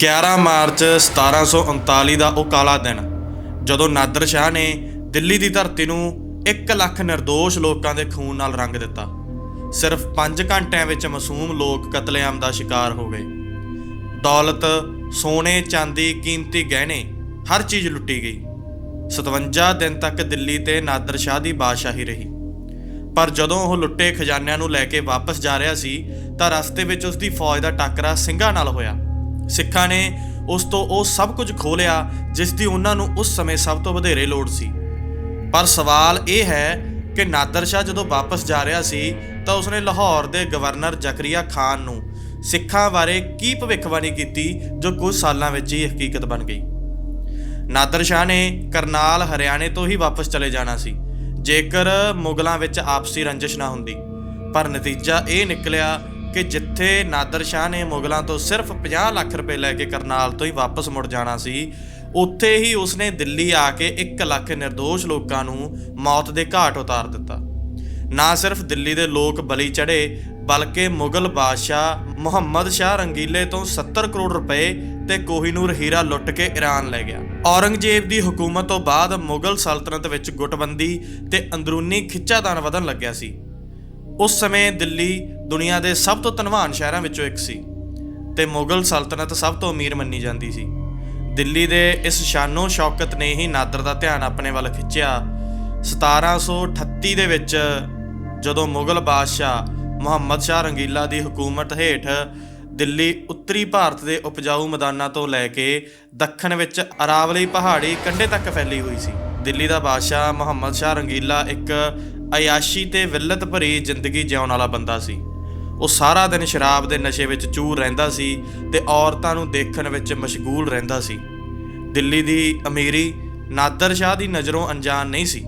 11 March 1739 ਦਾ ਉਹ ਕਾਲਾ ਦਿਨ, ਜਦੋਂ ਨਾਦਰ ਸ਼ਾਹ ਨੇ ਦਿੱਲੀ ਦੀ ਧਰਤੀ ਨੂੰ 1 ਲੱਖ નિર્ਦੋਸ਼ ਲੋਕਾਂ ਦੇ ਖੂਨ ਨਾਲ ਰੰਗ ਦਿੱਤਾ। ਸਿਰਫ 5 ਘੰਟਿਆਂ ਵਿੱਚ ਮਾਸੂਮ ਲੋਕ ਕਤਲੇਆਮ ਦਾ ਸ਼ਿਕਾਰ ਹੋ ਗਏ। ਦੌਲਤ, ਸੋਨੇ, ਚਾਂਦੀ, ਕੀਮਤੀ ਗਹਿਣੇ, ਹਰ ਚੀਜ਼ ਲੁੱਟੀ ਗਈ। 57 ਦਿਨ ਤੱਕ ਦਿੱਲੀ ਤੇ ਨਾਦਰ ਸ਼ਾਹ ਦੀ ਬਾਦਸ਼ਾਹੀ ਰਹੀ। ਪਰ ਜਦੋਂ ਉਹ ਲੁੱਟੇ ਖਜ਼ਾਨਿਆਂ ਨੂੰ ਲੈ ਕੇ ਵਾਪਸ ਜਾ ਰਿਹਾ ਸੀ, ਤਾਂ ਰਸਤੇ ਵਿੱਚ ਉਸ ਦੀ ਫੌਜ ਦਾ ਟੱਕਰਾ ਸਿੰਘਾਂ ਨਾਲ ਹੋਇਆ। ਸਿੱਖਾਂ ਨੇ ਉਸ ਤੋਂ ਉਹ ਸਭ ਕੁਝ ਖੋਹ ਲਿਆ ਜਿਸ ਦੀ ਉਹਨਾਂ ਨੂੰ ਉਸ ਸਮੇਂ ਸਭ ਤੋਂ ਵਧੇਰੇ ਲੋੜ ਸੀ। ਪਰ ਸਵਾਲ ਇਹ ਹੈ ਕਿ ਨਾਦਰ ਸ਼ਾਹ ਜਦੋਂ ਵਾਪਸ ਜਾ ਰਿਹਾ ਸੀ ਤਾਂ ਉਸਨੇ ਲਾਹੌਰ ਦੇ ਗਵਰਨਰ ਜ਼ਕਰੀਆ ਖਾਨ ਨੂੰ ਸਿੱਖਾਂ ਬਾਰੇ ਕੀ ਭਵਿੱਖਬਾਣੀ ਕੀਤੀ ਜੋ ਕੁਝ ਸਾਲਾਂ ਵਿੱਚ ਹੀ ਹਕੀਕਤ ਬਣ ਗਈ। ਨਾਦਰ ਸ਼ਾਹ ਨੇ ਕਰਨਾਲ, ਹਰਿਆਣੇ ਤੋਂ ਹੀ ਵਾਪਸ ਚਲੇ ਜਾਣਾ ਸੀ, ਜੇਕਰ ਮੁਗਲਾਂ ਵਿੱਚ ਆਪਸੀ ਰੰਜਿਸ਼ ਨਾ ਹੁੰਦੀ। ਪਰ ਨਤੀਜਾ ਇਹ ਨਿਕਲਿਆ ਕਿ ਜਿੱਥੇ ਨਾਦਰ ਸ਼ਾਹ ਨੇ ਮੁਗਲਾਂ ਤੋਂ ਸਿਰਫ 50 ਲੱਖ ਰੁਪਏ ਲੈ ਕੇ ਕਰਨਾਲ ਤੋਂ ਹੀ ਵਾਪਸ ਮੁੜ ਜਾਣਾ ਸੀ, ਉੱਥੇ ਹੀ ਉਸਨੇ ਦਿੱਲੀ ਆ ਕੇ 1 ਲੱਖ નિર્ਦੋਸ਼ ਲੋਕਾਂ ਨੂੰ ਮੌਤ ਦੇ ਘਾਟ ਉਤਾਰ ਦਿੱਤਾ। ਨਾ ਸਿਰਫ ਦਿੱਲੀ ਦੇ ਲੋਕ ਬਲੀ ਚੜੇ ਬਲਕਿ ਮੁਗਲ ਬਾਦਸ਼ਾਹ ਮੁਹੰਮਦ ਸ਼ਾਹ ਰੰਗੀਲੇ ਤੋਂ 70 ਕਰੋੜ ਰੁਪਏ ਤੇ ਕੋਹੀਨੂਰ ਹੀਰਾ ਲੁੱਟ ਕੇ ਈਰਾਨ ਲੈ ਗਿਆ। ਔਰੰਗਜ਼ੇਬ ਦੀ ਹਕੂਮਤ ਤੋਂ ਬਾਅਦ ਮੁਗਲ ਸਲਤਨਤ ਵਿੱਚ ਗੁੱਟਬੰਦੀ ਤੇ ਅੰਦਰੂਨੀ ਖਿੱਚਾਦਾਨ ਵਧਣ ਲੱਗਿਆ ਸੀ। ਉਸ ਸਮੇਂ ਦਿੱਲੀ ਦੁਨੀਆ ਦੇ ਸਭ ਤੋਂ ਧਨਵਾਨ ਸ਼ਹਿਰਾਂ ਵਿੱਚੋਂ ਇੱਕ ਸੀ ਤੇ ਮੁਗਲ ਸਲਤਨਤ ਸਭ ਤੋਂ ਅਮੀਰ ਮੰਨੀ ਜਾਂਦੀ ਸੀ। ਦਿੱਲੀ ਦੇ ਇਸ ਸ਼ਾਨੋ ਸ਼ੌਕਤ ਨੇ ਹੀ ਨਾਦਰ ਦਾ ਧਿਆਨ ਆਪਣੇ ਵੱਲ ਖਿੱਚਿਆ। 1738 ਦੇ ਵਿੱਚ ਜਦੋਂ ਮੁਗਲ ਬਾਦਸ਼ਾਹ ਮੁਹੰਮਦ ਸ਼ਾਹ ਰੰਗੀਲਾ ਦੀ ਹਕੂਮਤ ਹੇਠ ਦਿੱਲੀ ਉੱਤਰੀ ਭਾਰਤ ਦੇ ਉਪਜਾਊ ਮੈਦਾਨਾਂ ਤੋਂ ਲੈ ਕੇ ਦੱਖਣ ਵਿੱਚ ਅਰਾਵਲੀ ਪਹਾੜੀ ਕੰਢੇ ਤੱਕ ਫੈਲੀ ਹੋਈ ਸੀ, ਦਿੱਲੀ ਦਾ ਬਾਦਸ਼ਾਹ ਮੁਹੰਮਦ ਸ਼ਾਹ ਰੰਗੀਲਾ ਇੱਕ ਅਯਾਸ਼ੀ ਤੇ ਵਿਲਤ ਭਰੀ ਜ਼ਿੰਦਗੀ ਜਿਉਣ ਵਾਲਾ ਬੰਦਾ ਸੀ। ਉਹ ਸਾਰਾ ਦਿਨ ਸ਼ਰਾਬ ਦੇ ਨਸ਼ੇ ਵਿੱਚ ਚੂਰ ਰਹਿੰਦਾ ਸੀ ਤੇ ਔਰਤਾਂ ਨੂੰ ਦੇਖਣ ਵਿੱਚ ਮਸ਼ਗੂਲ ਰਹਿੰਦਾ ਸੀ। ਦਿੱਲੀ ਦੀ ਅਮੀਰੀ ਨਾਦਰ ਸ਼ਾਹ ਦੀ ਨਜ਼ਰੋਂ ਅਣਜਾਣ ਨਹੀਂ ਸੀ।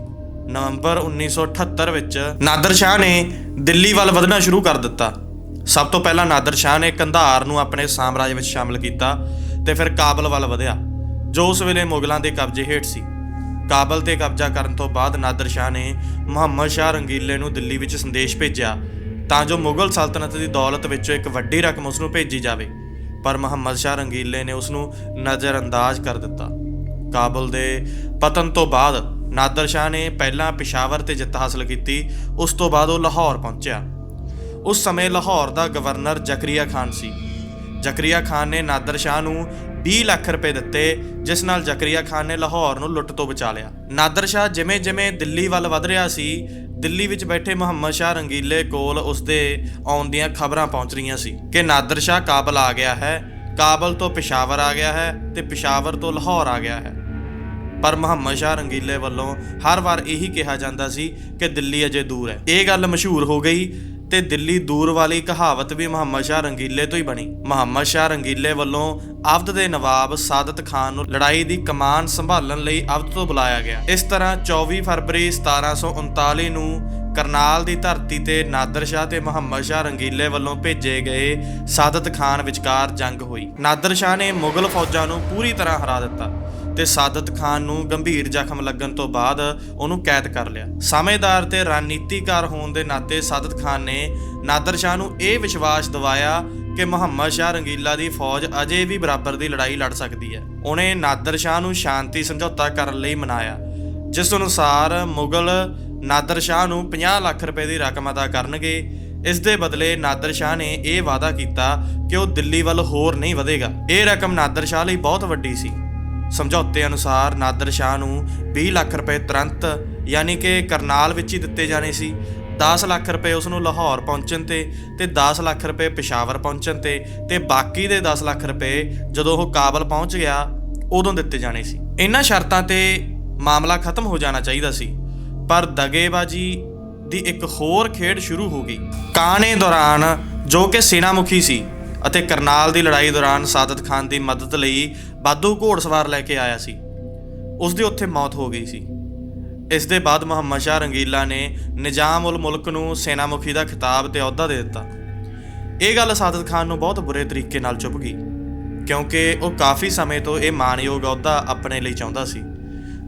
ਨਵੰਬਰ 1978 ਵਿੱਚ ਨਾਦਰ ਸ਼ਾਹ ਨੇ ਦਿੱਲੀ ਵੱਲ ਵਧਣਾ ਸ਼ੁਰੂ ਕਰ ਦਿੱਤਾ। ਸਭ ਤੋਂ ਪਹਿਲਾਂ ਨਾਦਰ ਸ਼ਾਹ ਨੇ ਕੰਧਾਰ ਨੂੰ ਆਪਣੇ ਸਾਮਰਾਜ ਵਿੱਚ ਸ਼ਾਮਲ ਕੀਤਾ ਤੇ ਫਿਰ ਕਾਬਲ ਵੱਲ ਵਧਿਆ, ਜੋ ਉਸ ਵੇਲੇ ਮੁਗਲਾਂ ਦੇ ਕਬਜ਼ੇ ਹੇਠ ਸੀ। ਕਾਬਲ ਤੇ ਕਬਜ਼ਾ ਕਰਨ ਤੋਂ ਬਾਅਦ ਨਾਦਰ ਸ਼ਾਹ ਨੇ ਮੁਹੰਮਦ ਸ਼ਾਹ ਰੰਗੀਲੇ ਨੂੰ ਦਿੱਲੀ ਵਿੱਚ ਸੰਦੇਸ਼ ਭੇਜਿਆ ਤਾਂ ਜੋ ਮੁਗਲ ਸਲਤਨਤ ਦੀ ਦੌਲਤ ਵਿੱਚੋਂ ਇੱਕ ਵੱਡੀ ਰਕਮ ਉਸ ਨੂੰ ਭੇਜੀ ਜਾਵੇ। ਪਰ ਮੁਹੰਮਦ ਸ਼ਾਹ ਰੰਗੀਲੇ ਨੇ ਉਸ ਨੂੰ ਨਜ਼ਰਅੰਦਾਜ਼ ਕਰ ਦਿੱਤਾ। ਕਾਬਲ ਦੇ ਪਤਨ ਤੋਂ ਬਾਅਦ ਨਾਦਰ ਸ਼ਾਹ ਨੇ ਪਹਿਲਾਂ ਪਿਸ਼ਾਵਰ ਤੇ ਜਿੱਤ ਹਾਸਲ ਕੀਤੀ, ਉਸ ਤੋਂ ਬਾਅਦ ਉਹ ਲਾਹੌਰ ਪਹੁੰਚਿਆ। ਉਸ ਸਮੇਂ ਲਾਹੌਰ ਦਾ ਗਵਰਨਰ ਜ਼ਕਰੀਆ ਖਾਨ ਸੀ। ਜ਼ਕਰੀਆ ਖਾਨ ਨੇ ਨਾਦਰ ਸ਼ਾਹ ਨੂੰ 20 ਲੱਖ ਰੁਪਏ ਦਿੱਤੇ, ਜਿਸ ਨਾਲ ਜ਼ਕਰੀਆ ਖਾਨ ਨੇ ਲਾਹੌਰ ਨੂੰ ਲੁੱਟ ਤੋਂ ਬਚਾ ਲਿਆ। ਨਾਦਰ ਸ਼ਾਹ ਜਿਵੇਂ-ਜਿਵੇਂ ਦਿੱਲੀ ਵੱਲ ਵਧ ਰਿਹਾ ਸੀ, ਦਿੱਲੀ ਵਿੱਚ ਬੈਠੇ ਮੁਹੰਮਦ ਸ਼ਾਹ ਰੰਗੀਲੇ ਕੋਲ ਉਸਦੇ ਆਉਣ ਦੀਆਂ ਖਬਰਾਂ ਪਹੁੰਚ ਰਹੀਆਂ ਸੀ ਕਿ ਨਾਦਰ ਸ਼ਾਹ ਕਾਬਲ ਆ ਗਿਆ ਹੈ, ਕਾਬਲ ਤੋਂ ਪਿਸ਼ਾਵਰ ਆ ਗਿਆ ਹੈ ਤੇ ਪਿਸ਼ਾਵਰ ਤੋਂ ਲਾਹੌਰ ਆ ਗਿਆ ਹੈ। ਪਰ ਮੁਹੰਮਦ ਸ਼ਾਹ ਰੰਗੀਲੇ ਵੱਲੋਂ ਹਰ ਵਾਰ ਇਹੀ ਕਿਹਾ ਜਾਂਦਾ ਸੀ ਕਿ ਦਿੱਲੀ ਅਜੇ ਦੂਰ ਹੈ। ਇਹ ਗੱਲ ਮਸ਼ਹੂਰ ਹੋ ਗਈ ਤੇ ਦਿੱਲੀ ਦੂਰ ਵਾਲੀ ਕਹਾਵਤ ਵੀ ਮੁਹੰਮਦ ਸ਼ਾਹ ਰੰਗੀਲੇ ਤੋਂ ਹੀ ਬਣੀ। ਮੁਹੰਮਦ ਸ਼ਾਹ ਰੰਗੀਲੇ ਵੱਲੋਂ ਅਵਧ ਦੇ ਨਵਾਬ ਸਾਦਤ ਖਾਨ ਨੂੰ ਲੜਾਈ ਦੀ ਕਮਾਨ ਸੰਭਾਲਣ ਲਈ ਅਵਧ ਤੋਂ ਬੁਲਾਇਆ ਗਿਆ। ਇਸ ਤਰ੍ਹਾਂ 24 ਫਰਵਰੀ 1739 ਨੂੰ ਕਰਨਾਲ ਦੀ ਧਰਤੀ ਤੇ ਨਾਦਰ ਸ਼ਾਹ ਤੇ ਮੁਹੰਮਦ ਸ਼ਾਹ ਰੰਗੀਲੇ ਵੱਲੋਂ ਭੇਜੇ ਗਏ ਸਾਦਤ ਖਾਨ ਵਿਚਕਾਰ ਜੰਗ ਹੋਈ। ਨਾਦਰ ਸ਼ਾਹ ਨੇ ਮੁਗਲ ਫੌਜਾਂ ਨੂੰ ਪੂਰੀ ਤਰ੍ਹਾਂ ਹਰਾ ਦਿੱਤਾ। ਤੇ ਸਾਦਤ ਖਾਨ ਨੂੰ ਗੰਭੀਰ ਜ਼ਖਮ ਲੱਗਣ ਤੋਂ ਬਾਅਦ ਉਹਨੂੰ ਕੈਦ ਕਰ ਲਿਆ। ਸਮਝਦਾਰ ਤੇ ਰਣਨੀਤੀਕਾਰ ਹੋਣ ਦੇ ਨਾਤੇ ਸਾਦਤ ਖਾਨ ਨੇ ਨਾਦਰ ਸ਼ਾਹ ਨੂੰ ਇਹ ਵਿਸ਼ਵਾਸ ਦਿਵਾਇਆ ਕਿ ਮੁਹੰਮਦ ਸ਼ਾਹ ਰੰਗੀਲਾ ਦੀ ਫੌਜ ਅਜੇ ਵੀ ਬਰਾਬਰ ਦੀ ਲੜਾਈ ਲੜ ਸਕਦੀ ਹੈ। ਉਹਨੇ ਨਾਦਰ ਸ਼ਾਹ ਨੂੰ ਸ਼ਾਂਤੀ ਸਮਝੌਤਾ ਕਰਨ ਲਈ ਮਨਾਇਆ। ਜਿਸ ਅਨੁਸਾਰ ਮੁਗਲ ਨਾਦਰ ਸ਼ਾਹ ਨੂੰ 50 ਲੱਖ ਰੁਪਏ ਦੀ ਰਕਮ ਅਦਾ ਕਰਨਗੇ। ਇਸ ਦੇ ਬਦਲੇ ਨਾਦਰ ਸ਼ਾਹ ਨੇ ਇਹ ਵਾਅਦਾ ਕੀਤਾ ਕਿ ਉਹ ਦਿੱਲੀ ਵੱਲ ਹੋਰ ਨਹੀਂ ਵਧੇਗਾ। ਇਹ ਰਕਮ ਨਾਦਰ ਸ਼ਾਹ ਲਈ ਬਹੁਤ ਵੱਡੀ ਸੀ। ਸਮਝੌਤੇ ਅਨੁਸਾਰ ਨਾਦਰ ਸ਼ਾਹ ਨੂੰ 20 ਲੱਖ ਰੁਪਏ ਤੁਰੰਤ, ਯਾਨੀ ਕਿ ਕਰਨਾਲ ਵਿੱਚ ਹੀ ਦਿੱਤੇ ਜਾਣੇ ਸੀ। 10 ਲੱਖ ਰੁਪਏ ਉਸ ਨੂੰ ਲਾਹੌਰ ਪਹੁੰਚਣ ਤੇ ਤੇ 10 ਲੱਖ ਰੁਪਏ ਪਿਸ਼ਾਵਰ ਪਹੁੰਚਣ ਤੇ ਤੇ ਬਾਕੀ ਦੇ 10 ਲੱਖ ਰੁਪਏ ਜਦੋਂ ਉਹ ਕਾਬਲ ਪਹੁੰਚ ਗਿਆ, ਉਦੋਂ ਦਿੱਤੇ ਜਾਣੇ ਸੀ। ਇਹਨਾਂ ਸ਼ਰਤਾਂ ਤੇ ਮਾਮਲਾ ਖਤਮ ਹੋ ਜਾਣਾ ਚਾਹੀਦਾ ਸੀ, ਪਰ ਦਗੇਬਾਜੀ ਦੀ ਇੱਕ ਹੋਰ ਖੇਡ ਸ਼ੁਰੂ ਹੋ ਗਈ। ਕਾਣੇ ਦੌਰਾਨ ਜੋ ਕਿ ਸੈਨਾ ਮੁਖੀ ਸੀ ਅਤੇ ਕਰਨਾਲ ਦੀ ਲੜਾਈ ਦੌਰਾਨ ਸਾਦਤ ਖਾਨ ਦੀ ਮਦਦ ਲਈ ਬਾਦੂ ਘੋੜਸਵਾਰ ਲੈ ਕੇ ਆਇਆ ਸੀ। ਉਸ ਦੀ ਉੱਥੇ ਮੌਤ ਹੋ ਗਈ ਸੀ। ਇਸ ਦੇ ਬਾਅਦ ਮੁਹੰਮਦ ਸ਼ਾਹ ਰੰਗੀਲਾ ਨੇ ਨਿਜ਼ਾਮ ਉਲ ਮੁਲਕ ਨੂੰ ਸੈਨਾ ਮੁਖੀ ਦਾ ਖਿਤਾਬ ਤੇ ਅਹੁਦਾ ਦੇ ਦਿੱਤਾ। ਇਹ ਗੱਲ ਸਾਦਤ ਖਾਨ ਨੂੰ ਬਹੁਤ ਬੁਰੇ ਤਰੀਕੇ ਨਾਲ ਚੁੱਭ ਗਈ, ਕਿਉਂਕਿ ਉਹ ਕਾਫੀ ਸਮੇਂ ਤੋਂ ਇਹ ਮਾਣਯੋਗ ਅਹੁਦਾ ਆਪਣੇ ਲਈ ਚਾਹੁੰਦਾ ਸੀ।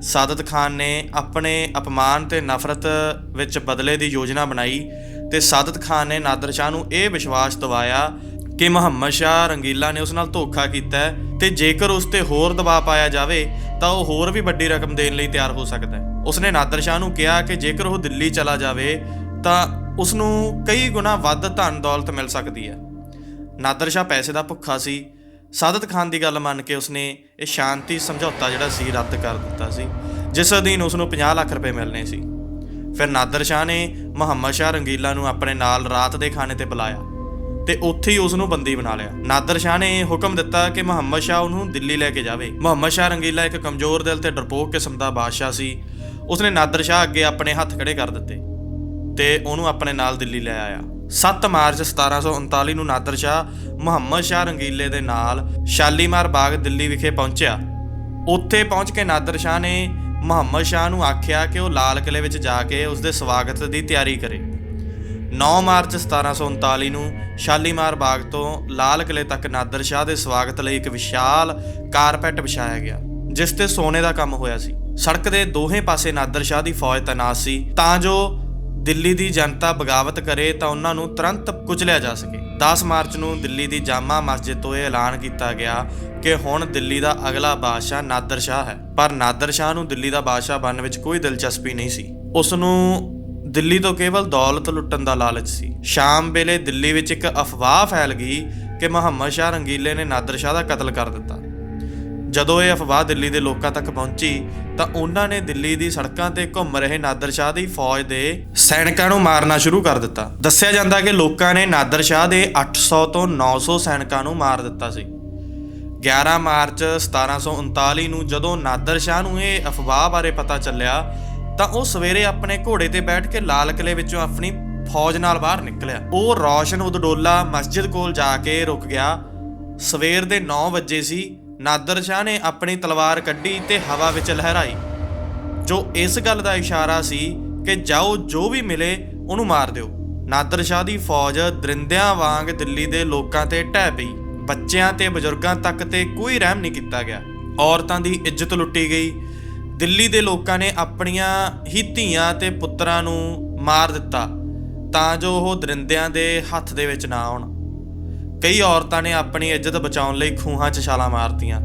ਸਾਦਤ ਖਾਨ ਨੇ ਆਪਣੇ ਅਪਮਾਨ ਤੇ ਨਫ਼ਰਤ ਵਿੱਚ ਬਦਲੇ ਦੀ ਯੋਜਨਾ ਬਣਾਈ ਤੇ ਸਾਦਤ ਖਾਨ ਨੇ ਨਾਦਰ ਸ਼ਾਹ ਨੂੰ ਇਹ ਵਿਸ਼ਵਾਸ ਦਿਵਾਇਆ ਕਿ ਮੁਹੰਮਦ ਸ਼ਾਹ ਰੰਗੀਲਾ ਨੇ ਉਸ ਨਾਲ ਧੋਖਾ ਕੀਤਾ ਹੈ ਤੇ ਜੇਕਰ ਉਸ ਤੇ ਹੋਰ ਦਬਾਅ ਪਾਇਆ ਜਾਵੇ, ਤਾਂ ਉਹ ਹੋਰ ਵੀ ਵੱਡੀ ਰਕਮ ਦੇਣ ਲਈ ਤਿਆਰ ਹੋ ਸਕਦਾ ਹੈ। ਉਸਨੇ ਨਾਦਰ ਸ਼ਾਹ ਨੂੰ ਕਿਹਾ ਕਿ ਜੇਕਰ ਉਹ ਦਿੱਲੀ ਚਲਾ ਜਾਵੇ, ਤਾਂ ਉਸ ਨੂੰ ਕਈ ਗੁਣਾ ਵੱਧ ਧਨ ਦੌਲਤ ਮਿਲ ਸਕਦੀ ਹੈ। ਨਾਦਰ ਸ਼ਾਹ ਪੈਸੇ ਦਾ ਭੁੱਖਾ ਸੀ। ਸਾਦਤ ਖਾਨ ਦੀ ਗੱਲ ਮੰਨ ਕੇ ਉਸਨੇ ਇਹ ਸ਼ਾਂਤੀ ਸਮਝੌਤਾ ਜਿਹੜਾ ਸੀ, ਰੱਦ ਕਰ ਦਿੱਤਾ ਸੀ, ਜਿਸ ਅਧੀਨ ਉਸ ਨੂੰ 50 ਲੱਖ ਰੁਪਏ ਮਿਲਣੇ ਸੀ। ਫਿਰ ਨਾਦਰ ਸ਼ਾਹ ਨੇ ਮੁਹੰਮਦ ਸ਼ਾਹ ਰੰਗੀਲਾ ਨੂੰ ਆਪਣੇ ਨਾਲ ਰਾਤ ਦੇ ਖਾਣੇ ਤੇ ਬੁਲਾਇਆ। ਤੇ ਉੱਥੇ ਹੀ ਉਸ ਨੂੰ ਬੰਦੀ ਬਣਾ ਲਿਆ। ਨਾਦਰ ਸ਼ਾਹ ਨੇ ਹੁਕਮ ਦਿੱਤਾ ਕਿ ਮੁਹੰਮਦ ਸ਼ਾਹ ਉਹਨੂੰ ਦਿੱਲੀ ਲੈ ਕੇ ਜਾਵੇ। ਮੁਹੰਮਦ ਸ਼ਾਹ ਰੰਗੀਲਾ ਇੱਕ ਕਮਜ਼ੋਰ ਦਿਲ ਤੇ ਡਰਪੋਕ ਕਿਸਮ ਦਾ ਬਾਦਸ਼ਾਹ ਸੀ। ਉਸਨੇ ਨਾਦਰ ਸ਼ਾਹ ਅੱਗੇ ਆਪਣੇ ਹੱਥ ਖੜੇ ਕਰ ਦਿੱਤੇ ਤੇ ਉਹਨੂੰ ਆਪਣੇ ਨਾਲ ਦਿੱਲੀ ਲੈ ਆਇਆ। 7 ਮਾਰਚ 1739 ਨੂੰ ਨਾਦਰ ਸ਼ਾਹ ਮੁਹੰਮਦ ਸ਼ਾਹ ਰੰਗੀਲੇ ਦੇ ਨਾਲ ਸ਼ਾਲੀਮਾਰ ਬਾਗ ਦਿੱਲੀ ਵਿਖੇ ਪਹੁੰਚਿਆ। ਉੱਥੇ ਪਹੁੰਚ ਕੇ ਨਾਦਰ ਸ਼ਾਹ ਨੇ ਮੁਹੰਮਦ ਸ਼ਾਹ ਨੂੰ ਆਖਿਆ ਕਿ ਉਹ ਲਾਲ ਕਿਲੇ ਵਿੱਚ ਜਾ ਕੇ ਉਸ ਦੇ ਸਵਾਗਤ ਦੀ ਤਿਆਰੀ ਕਰੇ। 9 ਮਾਰਚ 1739 ਨੂੰ ਸ਼ਾਲੀਮਾਰ ਬਾਗ ਤੋਂ ਲਾਲ ਕਿਲੇ ਤੱਕ ਨਾਦਰ ਸ਼ਾਹ ਦੇ ਸਵਾਗਤ ਲਈ ਇੱਕ ਵਿਸ਼ਾਲ ਕਾਰਪੈਟ ਵਿਛਾਇਆ ਗਿਆ, ਜਿਸ ਤੇ ਸੋਨੇ ਦਾ ਕੰਮ ਹੋਇਆ ਸੀ। ਸੜਕ ਦੇ ਦੋਹੇ ਪਾਸੇ ਨਾਦਰ ਸ਼ਾਹ ਦੀ ਫੌਜ ਤੈਨਾਤ ਸੀ। ਤਾਂ ਜੋ ਦਿੱਲੀ ਦੀ ਜਨਤਾ ਬਗਾਵਤ ਕਰੇ, ਤਾਂ ਉਹਨਾਂ ਨੂੰ ਤੁਰੰਤ ਕੁਚਲਿਆ ਜਾ ਸਕੇ। 10 ਮਾਰਚ ਨੂੰ ਦਿੱਲੀ ਦੀ ਜਾਮਾ ਮਸਜਿਦ ਤੋਂ ਇਹ ਐਲਾਨ ਕੀਤਾ ਗਿਆ ਕਿ ਹੁਣ ਦਿੱਲੀ ਦਾ ਅਗਲਾ ਬਾਦਸ਼ਾਹ ਨਾਦਰ ਸ਼ਾਹ ਹੈ। ਪਰ ਨਾਦਰ ਸ਼ਾਹ ਨੂੰ ਦਿੱਲੀ ਦਾ ਬਾਦਸ਼ਾਹ ਬਣਨ ਵਿੱਚ ਕੋਈ ਦਿਲਚਸਪੀ ਨਹੀਂ ਸੀ। ਉਸ ਨੂੰ ਦਿੱਲੀ ਤੋਂ ਕੇਵਲ ਦੌਲਤ ਲੁੱਟਣ ਦਾ ਲਾਲਚ ਸੀ। ਸ਼ਾਮ ਵੇਲੇ ਦਿੱਲੀ ਵਿੱਚ ਇੱਕ ਅਫਵਾਹ ਫੈਲ ਗਈ ਕਿ ਮੁਹੰਮਦ ਸ਼ਾਹ ਰੰਗੀਲੇ ਨੇ ਨਾਦਰ ਸ਼ਾਹ ਦਾ ਕਤਲ ਕਰ ਦਿੱਤਾ। ਜਦੋਂ ਇਹ ਅਫਵਾਹ ਦਿੱਲੀ ਦੇ ਲੋਕਾਂ ਤੱਕ ਪਹੁੰਚੀ, ਤਾਂ ਉਹਨਾਂ ਨੇ ਦਿੱਲੀ ਦੀ ਸੜਕਾਂ ਤੇ ਘੁੰਮ ਰਹੇ ਨਾਦਰ ਸ਼ਾਹ ਦੀ ਫੌਜ ਦੇ ਸੈਨਿਕਾਂ ਨੂੰ ਮਾਰਨਾ ਸ਼ੁਰੂ ਕਰ ਦਿੱਤਾ। ਦੱਸਿਆ ਜਾਂਦਾ ਕਿ ਲੋਕਾਂ ਨੇ ਨਾਦਰ ਸ਼ਾਹ ਦੇ 800 ਤੋਂ 900 ਸੈਨਿਕਾਂ ਨੂੰ ਮਾਰ ਦਿੱਤਾ ਸੀ। 11 ਮਾਰਚ 1739 ਨੂੰ ਜਦੋਂ ਨਾਦਰ ਸ਼ਾਹ ਨੂੰ ਇਹ ਅਫਵਾਹ ਬਾਰੇ ਪਤਾ ਚੱਲਿਆ ਤਾਂ ਉਹ ਸਵੇਰੇ ਆਪਣੇ ਘੋੜੇ ਤੇ ਬੈਠ ਕੇ ਲਾਲ ਕਿਲੇ ਵਿੱਚੋਂ ਆਪਣੀ ਫੌਜ ਨਾਲ ਬਾਹਰ ਨਿਕਲਿਆ। ਉਹ ਰੌਸ਼ਨ ਉਦਡੋਲਾ ਮਸਜਿਦ ਕੋਲ ਜਾ ਕੇ ਰੁਕ ਗਿਆ। ਸਵੇਰ ਦੇ 9 ਵਜੇ ਸੀ। ਨਾਦਰ ਸ਼ਾਹ ਨੇ ਆਪਣੀ ਤਲਵਾਰ ਕੱਢੀ ਤੇ ਹਵਾ ਵਿੱਚ ਲਹਿਰਾਈ, ਜੋ ਇਸ ਗੱਲ ਦਾ ਇਸ਼ਾਰਾ ਸੀ ਕਿ ਜਾਓ, ਜੋ ਵੀ ਮਿਲੇ, ਉਹਨੂੰ ਮਾਰ ਦਿਓ। ਨਾਦਰ ਸ਼ਾਹ ਦੀ ਫੌਜ ਦਰਿੰਦਿਆਂ ਵਾਂਗ ਦਿੱਲੀ ਦੇ ਲੋਕਾਂ ਤੇ ਢਹਿ ਪਈ। ਬੱਚਿਆਂ ਤੇ ਬਜ਼ੁਰਗਾਂ ਤੱਕ ਤੇ ਕੋਈ ਰਹਿਮ ਨਹੀਂ ਕੀਤਾ ਗਿਆ। ਔਰਤਾਂ ਦੀ ਇੱਜ਼ਤ ਲੁੱਟੀ ਗਈ। ਦਿੱਲੀ ਦੇ ਲੋਕਾਂ ਨੇ ਆਪਣੀਆਂ ਹੀ ਧੀਆਂ ਤੇ ਪੁੱਤਰਾਂ ਨੂੰ ਮਾਰ ਦਿੱਤਾ ਤਾਂ ਜੋ ਉਹ ਦਰਿੰਦਿਆਂ ਦੇ ਹੱਥ ਦੇ ਵਿੱਚ ਨਾ ਆਉਣ। ਕਈ ਔਰਤਾਂ ਨੇ ਆਪਣੀ ਇੱਜ਼ਤ ਬਚਾਉਣ ਲਈ ਖੂਹਾਂ 'ਚ ਛਾਲਾਂ ਮਾਰਤੀਆਂ।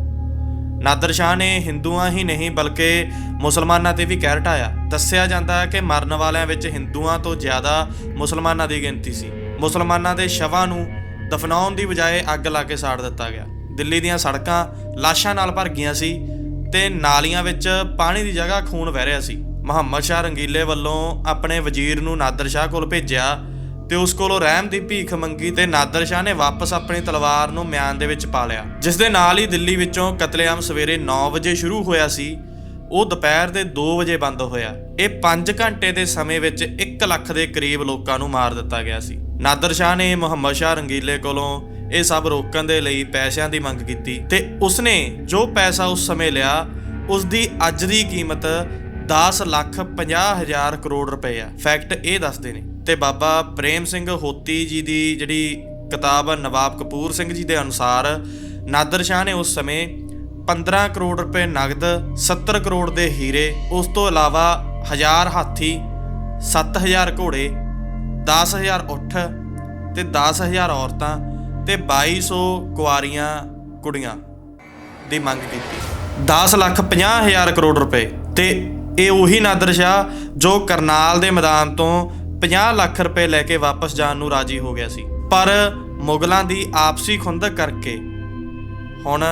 ਨਾਦਰ ਸ਼ਾਹ ਨੇ ਹਿੰਦੂਆਂ ਹੀ ਨਹੀਂ ਬਲਕਿ ਮੁਸਲਮਾਨਾਂ ਤੇ ਵੀ ਕਹਿਰ ਢਾਇਆ। ਦੱਸਿਆ ਜਾਂਦਾ ਹੈ ਕਿ ਮਰਨ ਵਾਲਿਆਂ ਵਿੱਚ ਹਿੰਦੂਆਂ ਤੋਂ ਜ਼ਿਆਦਾ ਮੁਸਲਮਾਨਾਂ ਦੀ ਗਿਣਤੀ ਸੀ। ਮੁਸਲਮਾਨਾਂ ਦੇ ਸ਼ਵਾਂ ਨੂੰ ਦਫਨਾਉਣ ਦੀ ਬਜਾਏ ਅੱਗ ਲਾ ਕੇ ਸਾੜ ਦਿੱਤਾ ਗਿਆ। ਦਿੱਲੀ ਦੀਆਂ ਸੜਕਾਂ ਲਾਸ਼ਾਂ ਨਾਲ ਭਰ ਗਈਆਂ ਸੀ। ਤੇ ਨਾਲੀਆਂ ਵਿੱਚ ਪਾਣੀ ਦੀ ਜਗ੍ਹਾ ਖੂਨ ਵਹਿ ਰਿਹਾ ਸੀ। ਮੁਹੰਮਦ ਸ਼ਾਹ ਰੰਗੀਲੇ ਵੱਲੋਂ ਆਪਣੇ ਵਜ਼ੀਰ ਨੂੰ ਨਾਦਰ ਸ਼ਾਹ ਕੋਲ ਭੇਜਿਆ ਤੇ ਉਸ ਕੋਲੋਂ ਰਹਿਮ ਦੀ ਭੀਖ ਮੰਗੀ ਤੇ ਨਾਦਰ ਸ਼ਾਹ ਨੇ ਵਾਪਸ ਆਪਣੀ ਤਲਵਾਰ ਨੂੰ ਮਿਆਨ ਦੇ ਵਿੱਚ ਪਾ ਲਿਆ। ਜਿਸ ਦੇ ਨਾਲ ਹੀ ਦਿੱਲੀ ਵਿੱਚੋਂ ਕਤਲੇਆਮ ਸਵੇਰੇ 9 ਵਜੇ ਸ਼ੁਰੂ ਹੋਇਆ ਸੀ। ਉਹ ਦੁਪਹਿਰ ਦੇ 2 ਵਜੇ ਬੰਦ ਹੋਇਆ। ਇਹ 5 ਘੰਟੇ ਦੇ ਸਮੇਂ ਵਿੱਚ 1 ਲੱਖ ਦੇ ਕਰੀਬ ਲੋਕਾਂ ਨੂੰ ਮਾਰ ਦਿੱਤਾ ਗਿਆ ਸੀ। ਨਾਦਰ ਸ਼ਾਹ ਨੇ ਮੁਹੰਮਦ ਸ਼ਾਹ ਰੰਗੀਲੇ ਕੋਲੋਂ ਇਹ ਸਭ ਰੋਕਣ ਦੇ ਲਈ ਪੈਸਿਆਂ ਦੀ ਮੰਗ ਕੀਤੀ ਤੇ ਉਸਨੇ ਜੋ ਪੈਸਾ ਉਸ ਸਮੇਂ ਲਿਆ ਉਸ ਦੀ ਅੱਜ ਦੀ ਕੀਮਤ 10 ਲੱਖ 50 ਹਜ਼ਾਰ ਕਰੋੜ ਰੁਪਏ ਆ। ਫੈਕਟ ਇਹ ਦੱਸਦੇ ਨੇ। ਤੇ ਬਾਬਾ ਪ੍ਰੇਮ ਸਿੰਘ ਹੋਤੀ ਜੀ ਦੀ ਜਿਹੜੀ ਕਿਤਾਬ ਆ ਨਵਾਬ ਕਪੂਰ ਸਿੰਘ ਜੀ ਦੇ ਅਨੁਸਾਰ, ਨਾਦਰ ਸ਼ਾਹ ਨੇ ਉਸ ਸਮੇਂ 15 ਕਰੋੜ ਰੁਪਏ ਨਗਦ 70 ਕਰੋੜ ਦੇ ਹੀਰੇ, ਉਸ ਤੋਂ ਇਲਾਵਾ ਹਜ਼ਾਰ ਹਾਥੀ 7000 ਘੋੜੇ 10000 ਊਠ ਤੇ 10000 ਔਰਤਾਂ ਤੇ 2200 ਕੁਆਰੀਆਂ ਕੁੜੀਆਂ ਦੀ ਮੰਗ ਕੀਤੀ। 10 ਲੱਖ 50 ਹਜ਼ਾਰ ਕਰੋੜ ਰੁਪਏ। ਤੇ ਇਹ ਉਹੀ ਨਾਦਰ ਸ਼ਾਹ ਜੋ ਕਰਨਾਲ ਦੇ ਮੈਦਾਨ ਤੋਂ 50 ਲੱਖ ਰੁਪਏ ਲੈ ਕੇ ਵਾਪਸ ਜਾਣ ਨੂੰ ਰਾਜੀ ਹੋ ਗਿਆ ਸੀ। ਪਰ ਮੁਗਲਾਂ ਦੀ ਆਪਸੀ ਖੁੰਦਕ ਕਰਕੇ ਹੁਣ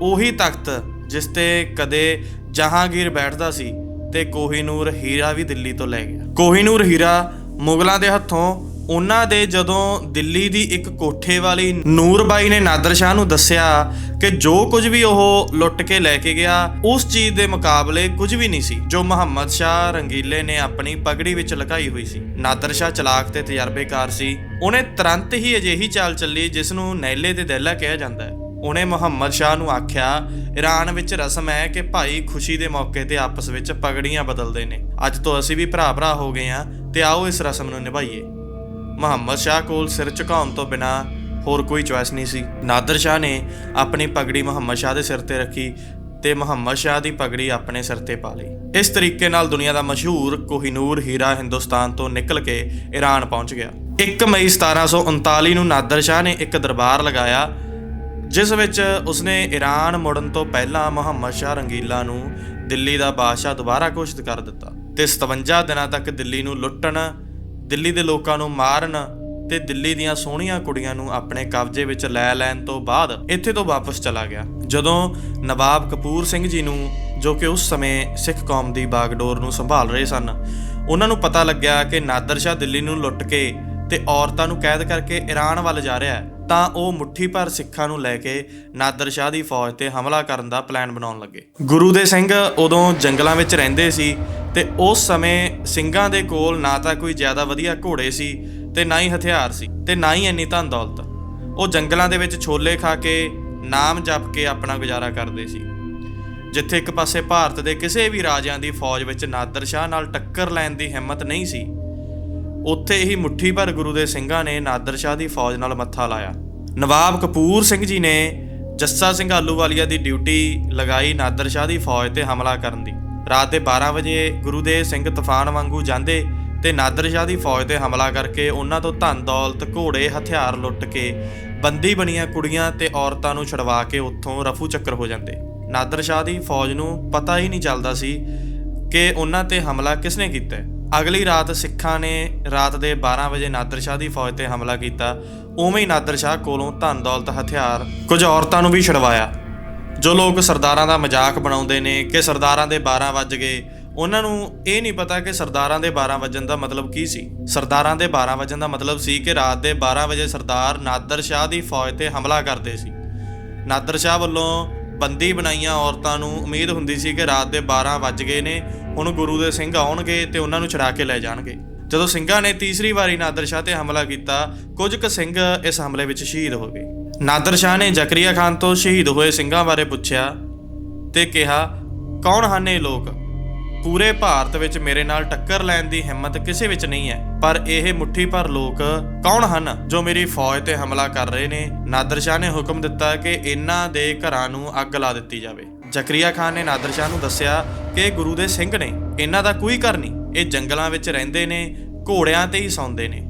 ਉਹੀ ਤਖਤ ਜਿਸ ਤੇ ਕਦੇ ਜਹਾਂਗੀਰ ਬੈਠਦਾ ਸੀ ਤੇ ਕੋਹੀਨੂਰ ਹੀਰਾ ਵੀ ਦਿੱਲੀ ਤੋਂ ਲੈ ਗਿਆ। ਕੋਹੀਨੂਰ ਹੀਰਾ ਮੁਗਲਾਂ ਦੇ ਹੱਥੋਂ ਉਹਨਾਂ ਦੇ ਜਦੋਂ ਦਿੱਲੀ ਦੀ ਇੱਕ ਕੋਠੇ ਵਾਲੀ ਨੂਰਬਾਈ ਨੇ ਨਾਦਰ ਸ਼ਾਹ ਨੂੰ ਦੱਸਿਆ ਕਿ ਜੋ ਕੁਝ ਵੀ ਉਹ ਲੁੱਟ ਕੇ ਲੈ ਕੇ ਗਿਆ, ਉਸ ਚੀਜ਼ ਦੇ ਮੁਕਾਬਲੇ ਕੁਝ ਵੀ ਨਹੀਂ ਸੀ। ਜੋ ਮੁਹੰਮਦ ਸ਼ਾਹ ਰੰਗੀਲੇ ਨੇ ਆਪਣੀ ਪਗੜੀ ਵਿੱਚ ਲਗਾਈ ਹੋਈ ਸੀ। ਨਾਦਰ ਸ਼ਾਹ ਚਲਾਕ ਤੇ ਤਜਰਬੇਕਾਰ ਸੀ। ਉਹਨੇ ਤੁਰੰਤ ਹੀ ਅਜਿਹੀ ਚਾਲ ਚੱਲੀ ਜਿਸ ਨੂੰ ਨੈਲੇ ਤੇ ਦਹਿਲਾ ਕਿਹਾ ਜਾਂਦਾ ਹੈ। ਉਹਨੇ ਮੁਹੰਮਦ ਸ਼ਾਹ ਨੂੰ ਆਖਿਆ ਈਰਾਨ ਵਿੱਚ ਰਸਮ ਹੈ ਕਿ ਭਾਈ ਖੁਸ਼ੀ ਦੇ ਮੌਕੇ ਤੇ ਆਪਸ ਵਿੱਚ ਪਗੜੀਆਂ ਬਦਲਦੇ ਨੇ। ਅੱਜ ਤੋਂ ਅਸੀਂ ਵੀ ਭਰਾ ਭਰਾ ਹੋ ਗਏ ਹਾਂ ਤੇ ਆਓ ਇਸ ਰਸਮ ਨੂੰ ਨਿਭਾਈਏ। ਮੁਹੰਮਦ ਸ਼ਾਹ ਕੋਲ ਸਿਰ ਝੁਕਾਉਣ ਤੋਂ ਬਿਨਾ ਹੋਰ ਕੋਈ ਚੁਆਇਸ ਨਹੀਂ ਸੀ। ਨਾਦਰ ਸ਼ਾਹ ਨੇ ਆਪਣੀ ਪਗੜੀ ਮੁਹੰਮਦ ਸ਼ਾਹ ਦੇ ਸਿਰ ਤੇ ਰੱਖੀ ਤੇ ਮੁਹੰਮਦ ਸ਼ਾਹ ਦੀ ਪਗੜੀ ਆਪਣੇ ਸਿਰ ਤੇ ਪਾ ਲਈ। ਇਸ ਤਰੀਕੇ ਨਾਲ ਦੁਨੀਆ ਦਾ ਮਸ਼ਹੂਰ ਕੋਹੀਨੂਰ ਹੀਰਾ ਹਿੰਦੁਸਤਾਨ ਤੋਂ ਨਿਕਲ ਕੇ ਈਰਾਨ ਪਹੁੰਚ ਗਿਆ। 1 ਮਈ 1739 ਨੂੰ ਨਾਦਰ ਸ਼ਾਹ ਨੇ ਇੱਕ ਦਰਬਾਰ ਲਗਾਇਆ, ਜਿਸ ਵਿੱਚ ਉਸਨੇ ਈਰਾਨ ਮੁੜਨ ਤੋਂ ਪਹਿਲਾਂ ਮੁਹੰਮਦ ਸ਼ਾਹ ਰੰਗੀਲਾ ਨੂੰ ਦਿੱਲੀ ਦਾ ਬਾਦਸ਼ਾਹ ਦੁਬਾਰਾ ਘੋਸ਼ਿਤ ਕਰ ਦਿੱਤਾ ਤੇ 57 ਦਿਨਾਂ ਤੱਕ ਦਿੱਲੀ ਨੂੰ ਲੁੱਟਣ ਦਿੱਲੀ ਦੇ ਲੋਕਾਂ ਨੂੰ ਮਾਰਨ ਤੇ ਦਿੱਲੀ ਦੀਆਂ ਸੋਹਣੀਆਂ ਕੁੜੀਆਂ ਨੂੰ ਆਪਣੇ ਕਬਜ਼ੇ ਵਿੱਚ ਲੈ ਲੈਣ ਤੋਂ ਬਾਅਦ ਇੱਥੇ ਤੋਂ ਵਾਪਸ ਚਲਾ ਗਿਆ। ਜਦੋਂ ਨਵਾਬ ਕਪੂਰ ਸਿੰਘ ਜੀ ਨੂੰ, ਜੋ ਕਿ ਉਸ ਸਮੇਂ ਸਿੱਖ ਕੌਮ ਦੀ ਬਾਗਡੋਰ ਨੂੰ ਸੰਭਾਲ ਰਹੇ ਸਨ, ਉਹਨਾਂ ਨੂੰ ਪਤਾ ਲੱਗਿਆ ਕਿ ਨਾਦਰ ਸ਼ਾਹ ਦਿੱਲੀ ਨੂੰ ਲੁੱਟ ਕੇ ਤੇ ਔਰਤਾਂ ਨੂੰ ਕੈਦ ਕਰਕੇ ਈਰਾਨ ਵੱਲ ਜਾ ਰਿਹਾ ਹੈ, ਤਾਂ ਉਹ ਮੁੱਠੀ ਭਰ ਸਿੱਖਾਂ ਨੂੰ ਲੈ ਕੇ ਨਾਦਰ ਸ਼ਾਹ ਦੀ ਫੌਜ ਤੇ ਹਮਲਾ ਕਰਨ ਦਾ ਪਲਾਨ ਬਣਾਉਣ ਲੱਗੇ। ਗੁਰੂ ਦੇ ਸਿੰਘ ਉਦੋਂ ਜੰਗਲਾਂ ਵਿੱਚ ਰਹਿੰਦੇ ਸੀ ਤੇ ਉਸ ਸਮੇਂ ਸਿੰਘਾਂ ਦੇ ਕੋਲ ਨਾ ਤਾਂ ਕੋਈ ਜ਼ਿਆਦਾ ਵਧੀਆ ਘੋੜੇ ਸੀ ਤੇ ਨਾ ਹੀ ਹਥਿਆਰ ਸੀ ਤੇ ਨਾ ਹੀ ਇੰਨੀ ਧਨ ਦੌਲਤ। ਉਹ ਜੰਗਲਾਂ ਦੇ ਵਿੱਚ ਛੋਲੇ ਖਾ ਕੇ ਨਾਮ ਜਪ ਕੇ ਆਪਣਾ ਗੁਜ਼ਾਰਾ ਕਰਦੇ ਸੀ। ਜਿੱਥੇ ਇੱਕ ਪਾਸੇ ਭਾਰਤ ਦੇ ਕਿਸੇ ਵੀ ਰਾਜਿਆਂ ਦੀ ਫੌਜ ਵਿੱਚ ਨਾਦਰ ਸ਼ਾਹ ਨਾਲ ਟੱਕਰ ਲੈਣ ਦੀ ਹਿੰਮਤ ਨਹੀਂ ਸੀ, ਉੱਥੇ ਹੀ ਮੁੱਠੀ ਭਰ ਗੁਰੂ ਦੇ ਸਿੰਘਾਂ ਨੇ ਨਾਦਰ ਸ਼ਾਹ ਦੀ ਫੌਜ ਨਾਲ ਮੱਥਾ ਲਾਇਆ। ਨਵਾਬ ਕਪੂਰ ਸਿੰਘ ਜੀ ਨੇ ਜੱਸਾ ਸਿੰਘ ਆਲੂਵਾਲੀਆ ਦੀ ਡਿਊਟੀ ਲਗਾਈ ਨਾਦਰ ਸ਼ਾਹ ਦੀ ਫੌਜ ਤੇ ਹਮਲਾ ਕਰਨ ਦੀ। ਰਾਤ ਦੇ 12 ਵਜੇ ਗੁਰੂ ਦੇ ਸਿੰਘ ਤੂਫਾਨ ਵਾਂਗੂ ਜਾਂਦੇ ਤੇ ਨਾਦਰ ਸ਼ਾਹ ਦੀ ਫੌਜ ਤੇ ਹਮਲਾ ਕਰਕੇ ਉਹਨਾਂ ਤੋਂ ਧਨ, ਦੌਲਤ, ਘੋੜੇ, ਹਥਿਆਰ ਲੁੱਟ ਕੇ ਬੰਦੀ ਬਣੀਆਂ ਕੁੜੀਆਂ ਤੇ ਔਰਤਾਂ ਨੂੰ ਛਡਵਾ ਕੇ ਉੱਥੋਂ ਰਫੂ ਚੱਕਰ ਹੋ ਜਾਂਦੇ। ਨਾਦਰ ਸ਼ਾਹ ਦੀ ਫੌਜ ਨੂੰ ਪਤਾ ਹੀ ਨਹੀਂ ਚੱਲਦਾ ਸੀ ਕਿ ਉਹਨਾਂ ਤੇ ਹਮਲਾ ਕਿਸਨੇ ਕੀਤਾ। ਹੈ। ਅਗਲੀ ਰਾਤ ਸਿੱਖਾਂ ਨੇ ਰਾਤ ਦੇ 12 ਵਜੇ ਨਾਦਰ ਸ਼ਾਹ ਦੀ ਫੌਜ ਤੇ ਹਮਲਾ ਕੀਤਾ। ਉਵੇਂ ਹੀ ਨਾਦਰ ਸ਼ਾਹ ਕੋਲੋਂ ਧਨ, ਦੌਲਤ, ਹਥਿਆਰ ਕੁਝ ਔਰਤਾਂ ਨੂੰ ਵੀ ਛਡਵਾਇਆ। ਜੋ ਲੋਕ ਸਰਦਾਰਾਂ ਦਾ ਮਜ਼ਾਕ ਬਣਾਉਂਦੇ ਨੇ ਕਿ ਸਰਦਾਰਾਂ ਦੇ 12 ਵੱਜ ਗਏ, ਉਹਨਾਂ ਨੂੰ ਇਹ ਨਹੀਂ ਪਤਾ ਕਿ ਸਰਦਾਰਾਂ ਦੇ 12 ਵਜਣ ਦਾ ਮਤਲਬ ਕੀ ਸੀ। ਸਰਦਾਰਾਂ ਦੇ 12 ਵਜਣ ਦਾ ਮਤਲਬ ਸੀ ਕਿ ਰਾਤ ਦੇ 12 ਵਜੇ ਸਰਦਾਰ ਨਾਦਰ ਸ਼ਾਹ ਦੀ ਫੌਜ ਤੇ ਹਮਲਾ ਕਰਦੇ ਸੀ। ਨਾਦਰ ਸ਼ਾਹ ਵੱਲੋਂ ਬੰਦੀ ਬਣਾਈਆਂ ਔਰਤਾਂ ਨੂੰ ਉਮੀਦ ਹੁੰਦੀ ਸੀ ਕਿ ਰਾਤ ਦੇ 12 ਵੱਜ ਗਏ ਨੇ, ਹੁਣ ਗੁਰੂ ਦੇ ਸਿੰਘ ਆਉਣਗੇ ਤੇ ਉਹਨਾਂ ਨੂੰ ਛੁਡਾ ਕੇ ਲੈ ਜਾਣਗੇ। ਜਦੋਂ ਸਿੰਘਾਂ ਨੇ ਤੀਸਰੀ ਵਾਰੀ ਨਾਦਰ ਸ਼ਾਹ ਤੇ ਹਮਲਾ ਕੀਤਾ, ਕੁਝ ਕੁ ਸਿੰਘ ਇਸ ਹਮਲੇ ਵਿੱਚ ਸ਼ਹੀਦ ਹੋ ਗਏ। ਨਾਦਰ ਸ਼ਾਹ ਨੇ ਜ਼ਕਰੀਆ ਖਾਨ ਤੋਂ ਸ਼ਹੀਦ ਹੋਏ ਸਿੰਘਾਂ ਬਾਰੇ ਪੁੱਛਿਆ ਤੇ ਕਿਹਾ, ਕੌਣ ਹਨ ਇਹ ਲੋਕ? ਪੂਰੇ ਭਾਰਤ ਵਿੱਚ ਮੇਰੇ ਨਾਲ ਟੱਕਰ ਲੈਣ ਦੀ ਹਿੰਮਤ ਕਿਸੇ ਵਿੱਚ ਨਹੀਂ ਹੈ। ਪਰ ਇਹ ਮੁੱਠੀ ਭਰ ਲੋਕ ਕੌਣ ਹਨ ਜੋ ਮੇਰੀ ਫੌਜ ਤੇ ਹਮਲਾ ਕਰ ਰਹੇ ਨੇ? ਨਾਦਰ ਸ਼ਾਹ ਨੇ ਹੁਕਮ ਦਿੱਤਾ ਕਿ ਇਹਨਾਂ ਦੇ ਘਰਾਂ ਨੂੰ ਅੱਗ ਲਾ ਦਿੱਤੀ ਜਾਵੇ। ਜ਼ਕਰੀਆ ਖਾਨ ਨੇ ਨਾਦਰ ਸ਼ਾਹ ਨੂੰ ਦੱਸਿਆ ਕਿ ਗੁਰੂ ਦੇ ਸਿੰਘ ਨੇ। ਇਹਨਾਂ ਦਾ ਕੋਈ ਘਰ ਨਹੀਂ। ਇਹ ਜੰਗਲਾਂ ਵਿੱਚ ਰਹਿੰਦੇ ਨੇ, ਘੋੜਿਆਂ ਤੇ ਹੀ ਸੌਂਦੇ ਨੇ।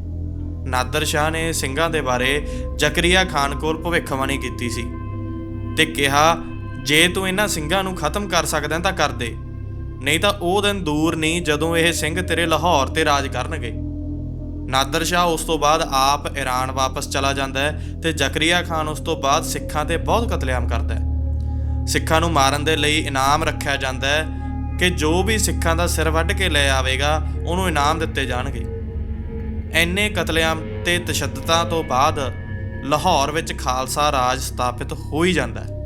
ਨਾਦਰ ਸ਼ਾਹ ਨੇ ਸਿੰਘਾਂ ਦੇ ਬਾਰੇ ਜ਼ਕਰੀਆ ਖਾਨ ਕੋਲ ਭਵਿੱਖਬਾਣੀ ਕੀਤੀ ਸੀ ਤੇ ਕਿਹਾ, ਜੇ ਤੂੰ ਇਹਨਾਂ ਸਿੰਘਾਂ ਨੂੰ ਖਤਮ ਕਰ ਸਕਦਾ ਤਾਂ ਕਰ ਦੇ, ਨਹੀਂ ਤਾਂ ਉਹ ਦਿਨ ਦੂਰ ਨਹੀਂ ਜਦੋਂ ਇਹ ਸਿੰਘ ਤੇਰੇ ਲਾਹੌਰ ਤੇ ਰਾਜ ਕਰਨਗੇ। ਨਾਦਰ ਸ਼ਾਹ ਉਸ ਤੋਂ ਬਾਅਦ ਆਪ ਈਰਾਨ ਵਾਪਸ ਚਲਾ ਜਾਂਦਾ ਹੈ ਤੇ ਜ਼ਕਰੀਆ ਖਾਨ ਉਸ ਤੋਂ ਬਾਅਦ ਸਿੱਖਾਂ ਤੇ ਬਹੁਤ ਕਤਲੇਆਮ ਕਰਦਾ ਹੈ। ਸਿੱਖਾਂ ਨੂੰ ਮਾਰਨ ਦੇ ਲਈ ਇਨਾਮ ਰੱਖਿਆ ਜਾਂਦਾ ਹੈ ਕਿ ਜੋ ਵੀ ਸਿੱਖਾਂ ਦਾ ਸਿਰ ਵੱਢ ਕੇ ਲੈ ਆਵੇਗਾ, ਉਹਨੂੰ ਇਨਾਮ ਦਿੱਤੇ ਜਾਣਗੇ। ਐਨੇ ਕਤਲੇਆਮ ਤੇ ਤਸ਼ੱਦਦਾਂ ਤੋਂ ਬਾਅਦ ਲਾਹੌਰ ਵਿੱਚ ਖਾਲਸਾ ਰਾਜ ਸਥਾਪਿਤ ਹੋ ਹੀ। ਜਾਂਦਾ